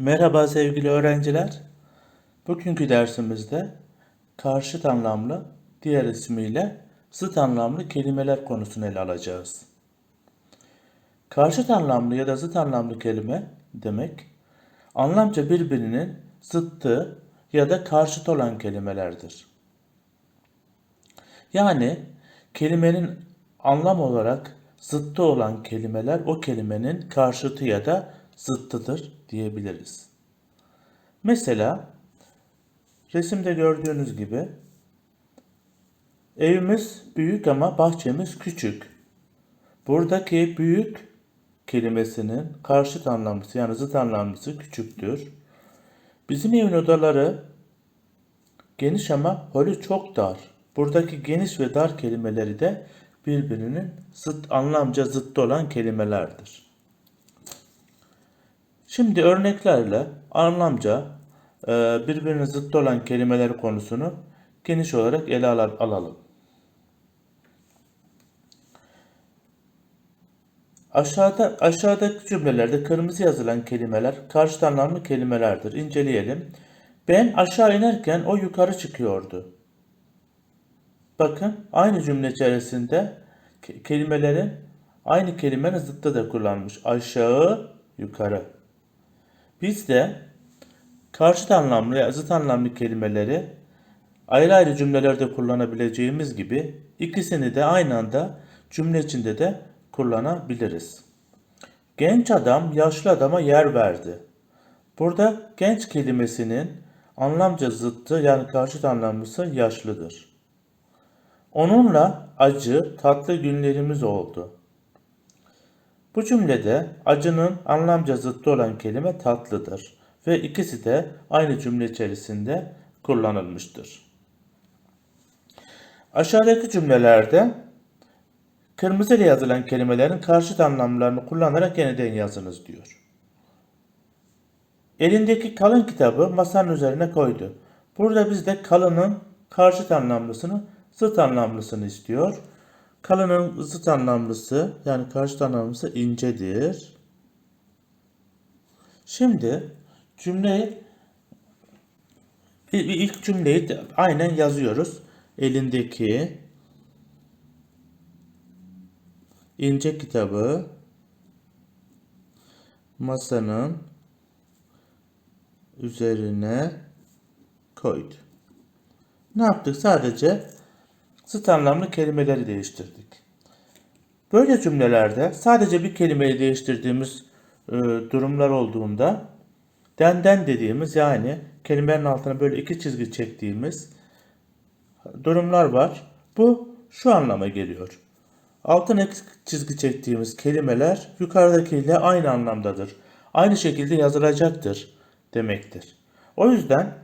Merhaba sevgili öğrenciler. Bugünkü dersimizde karşıt anlamlı, diğer ismiyle zıt anlamlı kelimeler konusunu ele alacağız. Karşıt anlamlı ya da zıt anlamlı kelime demek, anlamca birbirinin zıttı ya da karşıt olan kelimelerdir. Yani kelimenin anlam olarak zıttı olan kelimeler o kelimenin karşıtı ya da zıttıdır diyebiliriz. Mesela resimde gördüğünüz gibi evimiz büyük ama bahçemiz küçük. Buradaki büyük kelimesinin karşıt anlamlısı yani zıt anlamlısı küçüktür. Bizim evin odaları geniş ama holü çok dar. Buradaki geniş ve dar kelimeleri de birbirinin zıt anlamca zıttı olan kelimelerdir. Şimdi örneklerle anlamca e, birbirine zıttı olan kelimeler konusunu geniş olarak ele al- alalım. Aşağıda aşağıdaki cümlelerde kırmızı yazılan kelimeler karşıt anlamlı kelimelerdir. İnceleyelim. Ben aşağı inerken o yukarı çıkıyordu. Bakın aynı cümle içerisinde ke- kelimelerin aynı kelimenin zıttı da kullanmış. Aşağı, yukarı. Biz de karşıt anlamlı ya zıt anlamlı kelimeleri ayrı ayrı cümlelerde kullanabileceğimiz gibi ikisini de aynı anda cümle içinde de kullanabiliriz. Genç adam yaşlı adama yer verdi. Burada genç kelimesinin anlamca zıttı yani karşıt anlamlısı yaşlıdır. Onunla acı, tatlı günlerimiz oldu. Bu cümlede acının anlamca zıttı olan kelime tatlıdır ve ikisi de aynı cümle içerisinde kullanılmıştır. Aşağıdaki cümlelerde kırmızı ile yazılan kelimelerin karşıt anlamlarını kullanarak yeniden yazınız diyor. Elindeki kalın kitabı masanın üzerine koydu. Burada bizde kalının karşıt anlamlısını, zıt anlamlısını istiyor. Kalının zıt anlamlısı yani karşıt anlamlısı incedir. Şimdi cümleyi il- ilk cümleyi de aynen yazıyoruz. Elindeki ince kitabı masanın üzerine koydu. Ne yaptık? Sadece zıt anlamlı kelimeleri değiştirdik. Böyle cümlelerde sadece bir kelimeyi değiştirdiğimiz e, durumlar olduğunda denden dediğimiz yani kelimenin altına böyle iki çizgi çektiğimiz durumlar var. Bu şu anlama geliyor. Altına iki çizgi çektiğimiz kelimeler yukarıdakiyle aynı anlamdadır. Aynı şekilde yazılacaktır demektir. O yüzden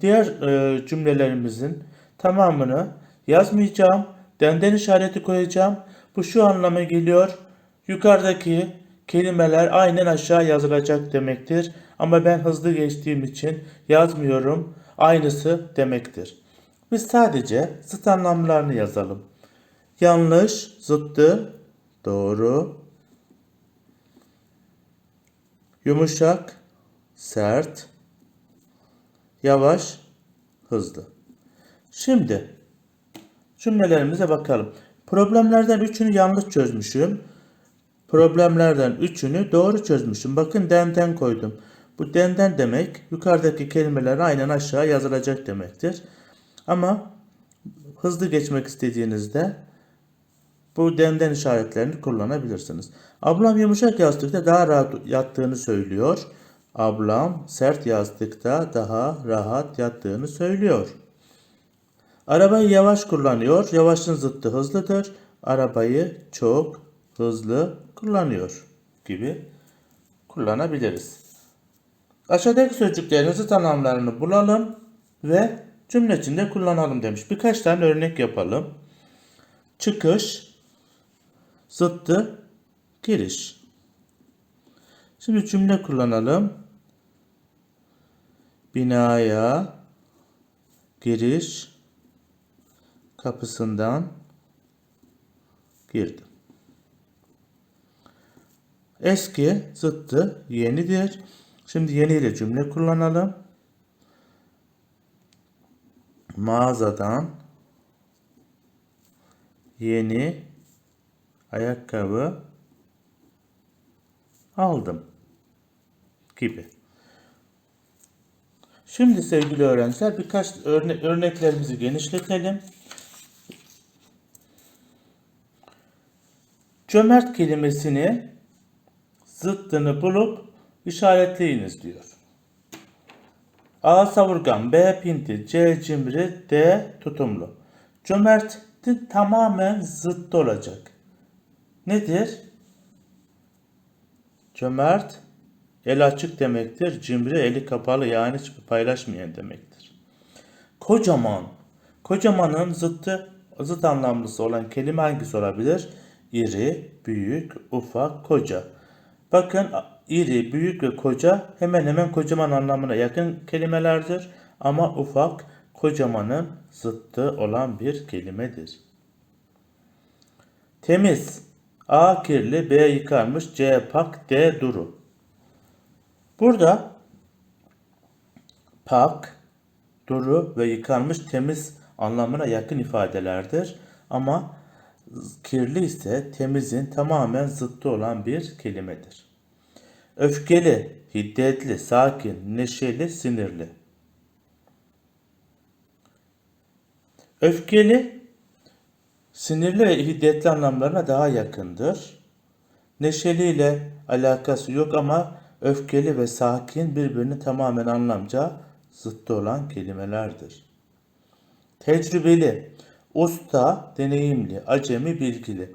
diğer e, cümlelerimizin tamamını yazmayacağım. Denden işareti koyacağım. Bu şu anlama geliyor. Yukarıdaki kelimeler aynen aşağı yazılacak demektir. Ama ben hızlı geçtiğim için yazmıyorum. Aynısı demektir. Biz sadece zıt anlamlarını yazalım. Yanlış, zıttı, doğru. Yumuşak, sert. Yavaş, hızlı. Şimdi cümlelerimize bakalım. Problemlerden üçünü yanlış çözmüşüm. Problemlerden üçünü doğru çözmüşüm. Bakın denden koydum. Bu denden demek yukarıdaki kelimeler aynen aşağı yazılacak demektir. Ama hızlı geçmek istediğinizde bu denden işaretlerini kullanabilirsiniz. Ablam yumuşak yastıkta daha rahat yattığını söylüyor. Ablam sert yastıkta daha rahat yattığını söylüyor. Arabayı yavaş kullanıyor. Yavaşın zıttı hızlıdır. Arabayı çok hızlı kullanıyor gibi kullanabiliriz. Aşağıdaki sözcüklerin zıt anlamlarını bulalım ve cümle içinde kullanalım demiş. Birkaç tane örnek yapalım. Çıkış, zıttı, giriş. Şimdi cümle kullanalım. Binaya giriş kapısından girdim. Eski zıttı yenidir. Şimdi yeni ile cümle kullanalım. Mağazadan yeni ayakkabı aldım gibi. Şimdi sevgili öğrenciler birkaç örne örneklerimizi genişletelim. Cömert kelimesini zıttını bulup işaretleyiniz diyor. A savurgan, B pinti, C cimri, D tutumlu. Cömertin tamamen zıttı olacak. Nedir? Cömert el açık demektir. Cimri eli kapalı yani hiç paylaşmayan demektir. Kocaman. Kocamanın zıttı zıt anlamlısı olan kelime hangisi olabilir? İri, büyük, ufak, koca. Bakın iri, büyük ve koca hemen hemen kocaman anlamına yakın kelimelerdir. Ama ufak kocamanın zıttı olan bir kelimedir. Temiz. A kirli, B yıkarmış, C pak, D duru. Burada pak, duru ve yıkanmış temiz anlamına yakın ifadelerdir. Ama kirli ise temizin tamamen zıttı olan bir kelimedir. Öfkeli, hiddetli, sakin, neşeli, sinirli. Öfkeli, sinirli ve hiddetli anlamlarına daha yakındır. Neşeli ile alakası yok ama öfkeli ve sakin birbirini tamamen anlamca zıttı olan kelimelerdir. Tecrübeli, usta, deneyimli, acemi, bilgili.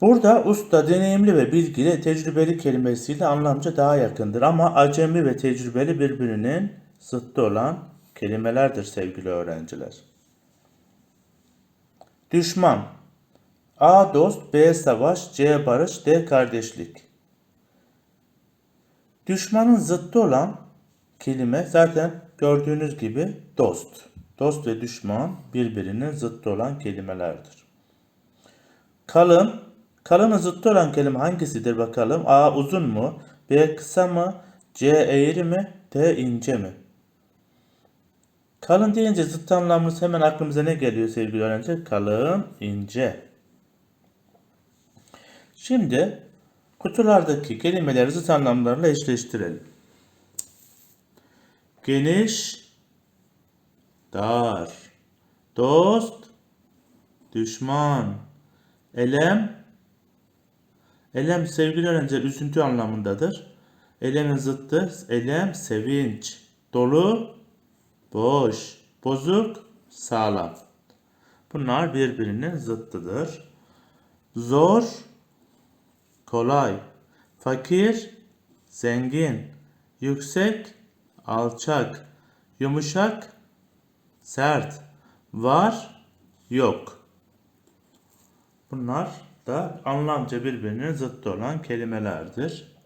Burada usta, deneyimli ve bilgili tecrübeli kelimesiyle anlamca daha yakındır ama acemi ve tecrübeli birbirinin zıttı olan kelimelerdir sevgili öğrenciler. Düşman A dost, B savaş, C barış, D kardeşlik. Düşmanın zıttı olan kelime zaten gördüğünüz gibi dost. Dost ve düşman birbirinin zıttı olan kelimelerdir. Kalın, kalının zıttı olan kelime hangisidir bakalım? A uzun mu? B kısa mı? C eğri mi? D ince mi? Kalın deyince zıt anlamlısı hemen aklımıza ne geliyor sevgili öğrenciler? Kalın, ince. Şimdi kutulardaki kelimeleri zıt anlamlarla eşleştirelim. Geniş, dar, dost, düşman, elem, elem sevgili öğrenciler üzüntü anlamındadır. Elemin zıttı elem, sevinç, dolu, boş, bozuk, sağlam. Bunlar birbirinin zıttıdır. Zor, kolay, fakir, zengin, yüksek, alçak, yumuşak, sert, var, yok. Bunlar da anlamca birbirinin zıttı olan kelimelerdir.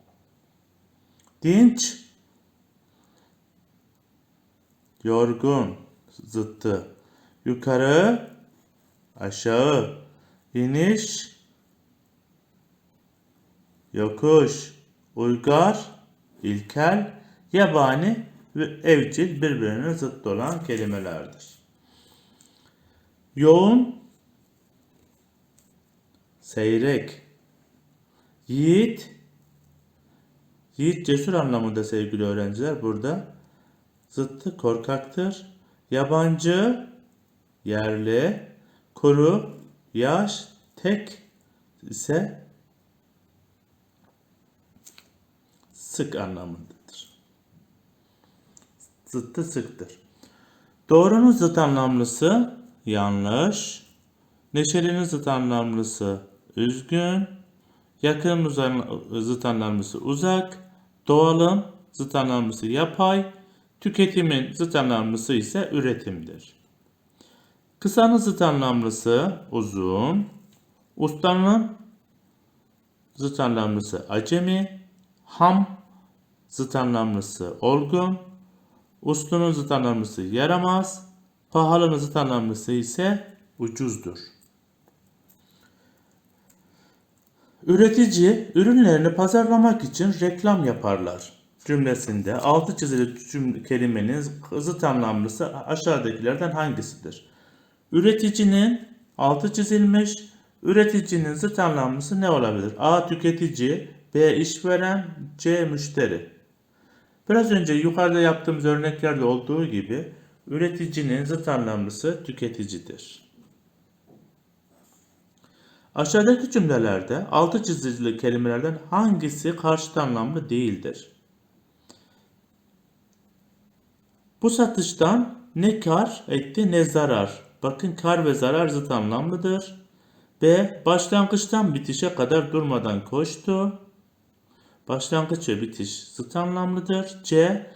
Dinç, yorgun, zıttı. Yukarı, aşağı, iniş, yokuş, uygar, ilkel, yabani ve evcil birbirine zıttı olan kelimelerdir. Yoğun, seyrek, yiğit, yiğit cesur anlamında sevgili öğrenciler burada zıttı korkaktır. Yabancı, yerli, kuru, yaş, tek ise sık anlamındadır. Zıttı sıktır. Doğrunun zıt anlamlısı yanlış, neşelinin zıt anlamlısı üzgün, yakının zıt anlamlısı uzak, doğalın zıt anlamlısı yapay, tüketimin zıt anlamlısı ise üretimdir. Kısanın zıt anlamlısı uzun, ustanın zıt anlamlısı acemi, ham zıt anlamlısı olgun, uslunun zıt anlamlısı yaramaz, pahalının zıt anlamlısı ise ucuzdur. Üretici ürünlerini pazarlamak için reklam yaparlar. cümlesinde altı çizili cümle, kelimenin zıt anlamlısı aşağıdakilerden hangisidir? Üreticinin altı çizilmiş, üreticinin zıt anlamlısı ne olabilir? A. Tüketici, B. işveren, C. Müşteri. Biraz önce yukarıda yaptığımız örneklerde olduğu gibi üreticinin zıt anlamlısı tüketicidir. Aşağıdaki cümlelerde altı çizili kelimelerden hangisi karşıt anlamlı değildir? Bu satıştan ne kar etti ne zarar. Bakın kar ve zarar zıt anlamlıdır. B. Başlangıçtan bitişe kadar durmadan koştu. Başlangıç ve bitiş zıt anlamlıdır. C.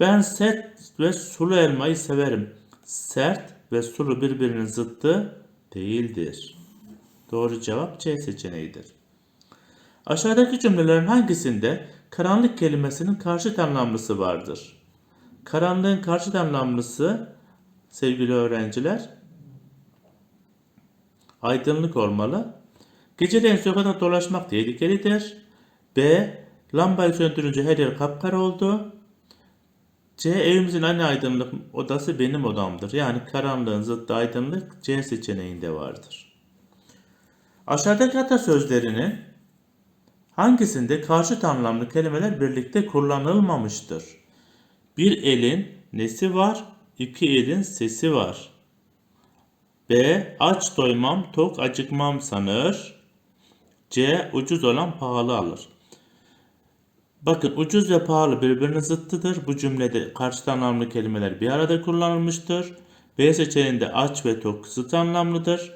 Ben sert ve sulu elmayı severim. Sert ve sulu birbirinin zıttı değildir. Doğru cevap C seçeneğidir. Aşağıdaki cümlelerin hangisinde karanlık kelimesinin karşıt anlamlısı vardır? Karanlığın karşıt anlamlısı sevgili öğrenciler aydınlık olmalı. Geceleyin sokakta dolaşmak tehlikelidir. B. Lambayı söndürünce her yer kapkara oldu. C. Evimizin en aydınlık odası benim odamdır. Yani karanlığın zıttı aydınlık C seçeneğinde vardır. Aşağıdaki atasözlerinin hangisinde karşıt anlamlı kelimeler birlikte kullanılmamıştır? Bir elin nesi var? İki elin sesi var. B. Aç doymam, tok acıkmam sanır. C. Ucuz olan pahalı alır. Bakın ucuz ve pahalı birbirinin zıttıdır. Bu cümlede karşıt anlamlı kelimeler bir arada kullanılmıştır. B seçeneğinde aç ve tok zıt anlamlıdır.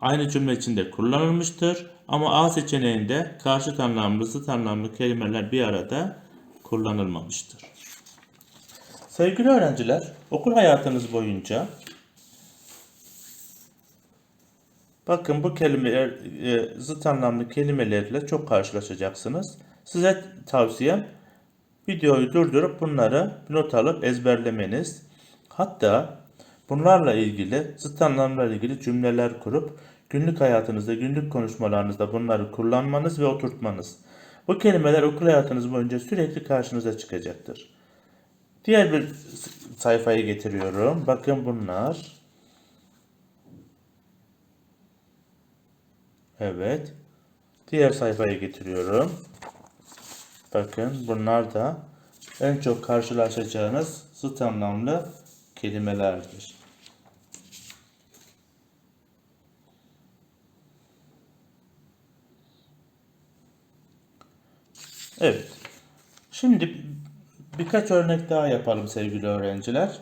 Aynı cümle içinde kullanılmıştır. Ama A seçeneğinde karşıt anlamlı zıt anlamlı kelimeler bir arada kullanılmamıştır. Sevgili öğrenciler, okul hayatınız boyunca bakın bu kelimeler e, zıt anlamlı kelimelerle çok karşılaşacaksınız. Size tavsiyem videoyu durdurup bunları not alıp ezberlemeniz. Hatta bunlarla ilgili zıt anlamlarla ilgili cümleler kurup günlük hayatınızda, günlük konuşmalarınızda bunları kullanmanız ve oturtmanız. Bu kelimeler okul hayatınız boyunca sürekli karşınıza çıkacaktır. Diğer bir sayfayı getiriyorum. Bakın bunlar. Evet. Diğer sayfayı getiriyorum. Bakın bunlar da en çok karşılaşacağınız zıt anlamlı kelimelerdir. Evet. Şimdi birkaç örnek daha yapalım sevgili öğrenciler.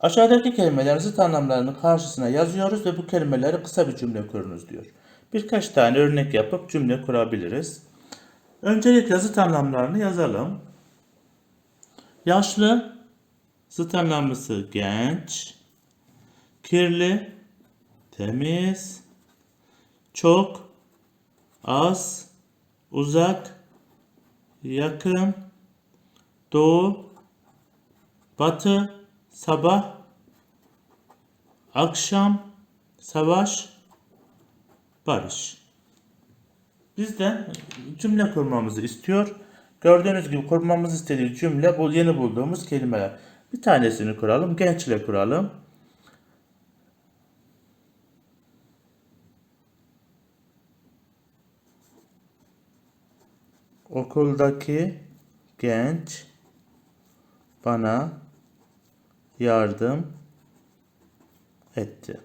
Aşağıdaki kelimelerin zıt anlamlarını karşısına yazıyoruz ve bu kelimeleri kısa bir cümle kurunuz diyor. Birkaç tane örnek yapıp cümle kurabiliriz. Öncelikle zıt anlamlarını yazalım. Yaşlı, zıt anlamlısı genç, kirli, temiz, çok, az, uzak, yakın, doğu, batı, sabah, akşam, savaş, barış. Bizden cümle kurmamızı istiyor. Gördüğünüz gibi kurmamızı istediği cümle bu yeni bulduğumuz kelimeler. Bir tanesini kuralım. Gençle kuralım. Okuldaki genç bana yardım etti.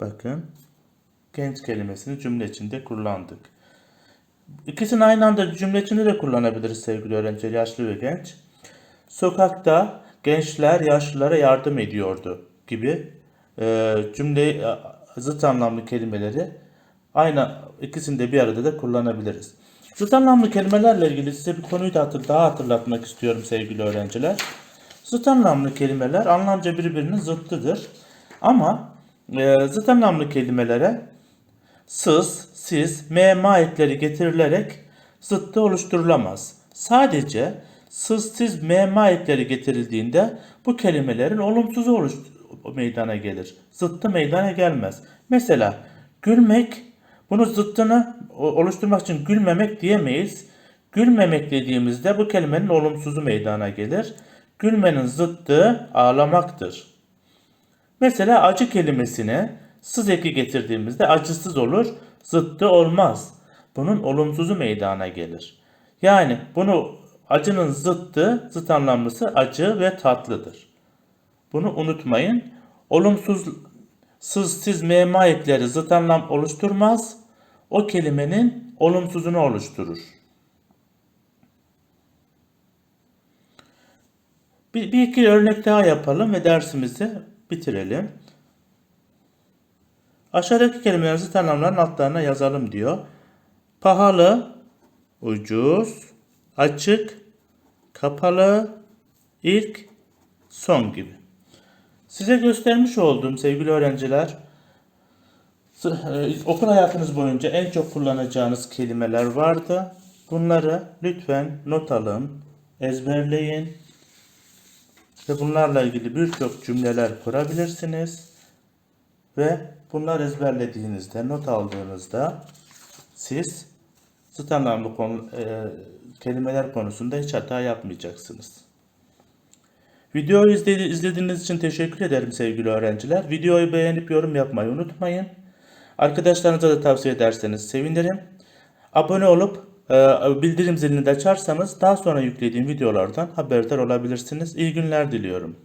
Bakın genç kelimesini cümle içinde kullandık. İkisini aynı anda cümle içinde de kullanabiliriz sevgili öğrenciler, yaşlı ve genç. Sokakta gençler yaşlılara yardım ediyordu gibi e, cümle e, zıt anlamlı kelimeleri aynı ikisini de bir arada da kullanabiliriz. Zıt anlamlı kelimelerle ilgili size bir konuyu da hatır, daha hatırlatmak istiyorum sevgili öğrenciler. Zıt anlamlı kelimeler anlamca birbirinin zıttıdır. Ama e, zıt anlamlı kelimelere sız, siz, me, ma ekleri getirilerek zıttı oluşturulamaz. Sadece sız, siz, me, ma ekleri getirildiğinde bu kelimelerin olumsuzu oluş meydana gelir. Zıttı meydana gelmez. Mesela gülmek Bunu zıttını oluşturmak için gülmemek diyemeyiz. Gülmemek dediğimizde bu kelimenin olumsuzu meydana gelir. Gülmenin zıttı ağlamaktır. Mesela acı kelimesine sız eki getirdiğimizde acısız olur, zıttı olmaz. Bunun olumsuzu meydana gelir. Yani bunu acının zıttı, zıt anlamlısı acı ve tatlıdır. Bunu unutmayın. Olumsuz sız, siz, mema ekleri zıt anlam oluşturmaz. O kelimenin olumsuzunu oluşturur. Bir, bir iki örnek daha yapalım ve dersimizi bitirelim. Aşağıdaki kelimelerin zıt anlamlarının altlarına yazalım diyor. Pahalı, ucuz, açık, kapalı, ilk, son gibi. Size göstermiş olduğum sevgili öğrenciler, e, okul hayatınız boyunca en çok kullanacağınız kelimeler vardı. Bunları lütfen not alın, ezberleyin ve bunlarla ilgili birçok cümleler kurabilirsiniz. Ve bunlar ezberlediğinizde, not aldığınızda siz zıt anlamlı konu, e, kelimeler konusunda hiç hata yapmayacaksınız. Videoyu izledi- izlediğiniz için teşekkür ederim sevgili öğrenciler. Videoyu beğenip yorum yapmayı unutmayın. Arkadaşlarınıza da tavsiye ederseniz sevinirim. Abone olup e, bildirim zilini de açarsanız daha sonra yüklediğim videolardan haberdar olabilirsiniz. İyi günler diliyorum.